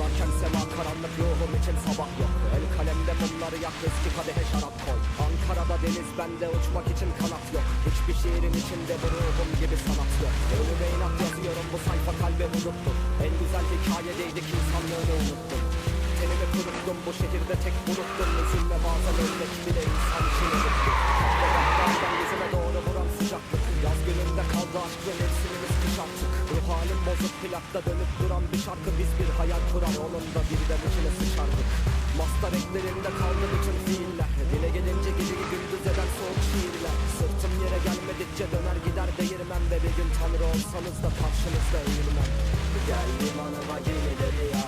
Yazarken sema karanlık ruhum için sabah yok. El kalemde mumları yak eski kadehe şarap koy. Ankara'da deniz bende uçmak için kanat yok. Hiçbir şiirin içinde bu ruhum gibi sanat yok. Ölüme inat yazıyorum bu sayfa kalbe unuttum. En güzel hikayedeydik insanlığını unuttum. Tenimi kuruttum bu şehirde tek buluttum. Üzülme bazen ölmek bile insan için unuttum bozuk plakta dönüp duran bir şarkı Biz bir hayal kurar onun da birden içine sıçardık. Master eklerinde kaldı bütün fiiller. Dile gelince geceyi gündüz eden soğuk şiirler. Sırtım yere gelmedikçe döner gider değirmem Ve bir gün tanrı olsanız da karşınızda eğilmem. Gel limanıma gemileri yak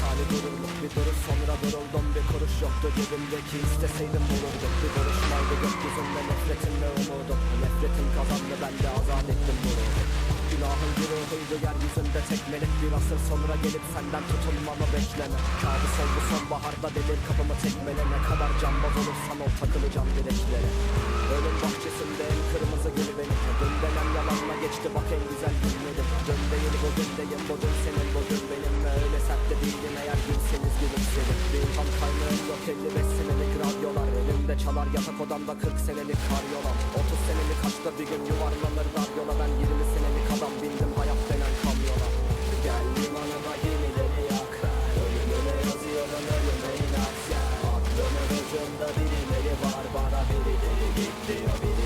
misali dururluk bir duruş sonra duruldum Bir kuruş yoktu cebimdeki isteseydim bulurdum. Bir duruşmaydı gökyüzünde nefretim ve umudum Nefretim kazandı ben de azat ettim bunu Günahın güruhuydu yeryüzünde tek melek Bir asır. Sonra gelip senden tutulmamı bekleme. Kabus oldu sonbaharda delir kapımı tekmele. Ne kadar cambaz olursan ol takılacağım direklere Ölüm bahçesinde 55 senelik radyolar Elimde çalar yatak odamda 40 senelik karyolam 30 senelik aşkta bir gün yuvarlanır radyola. Ben 20 senelik adam bindim hayat denen kamyona. Gel limanıma gemileri yak. Ölümüne yazıyorum ölüme inat. Ya Aklımın ucunda birileri var. Bana birileri gitti ya birileri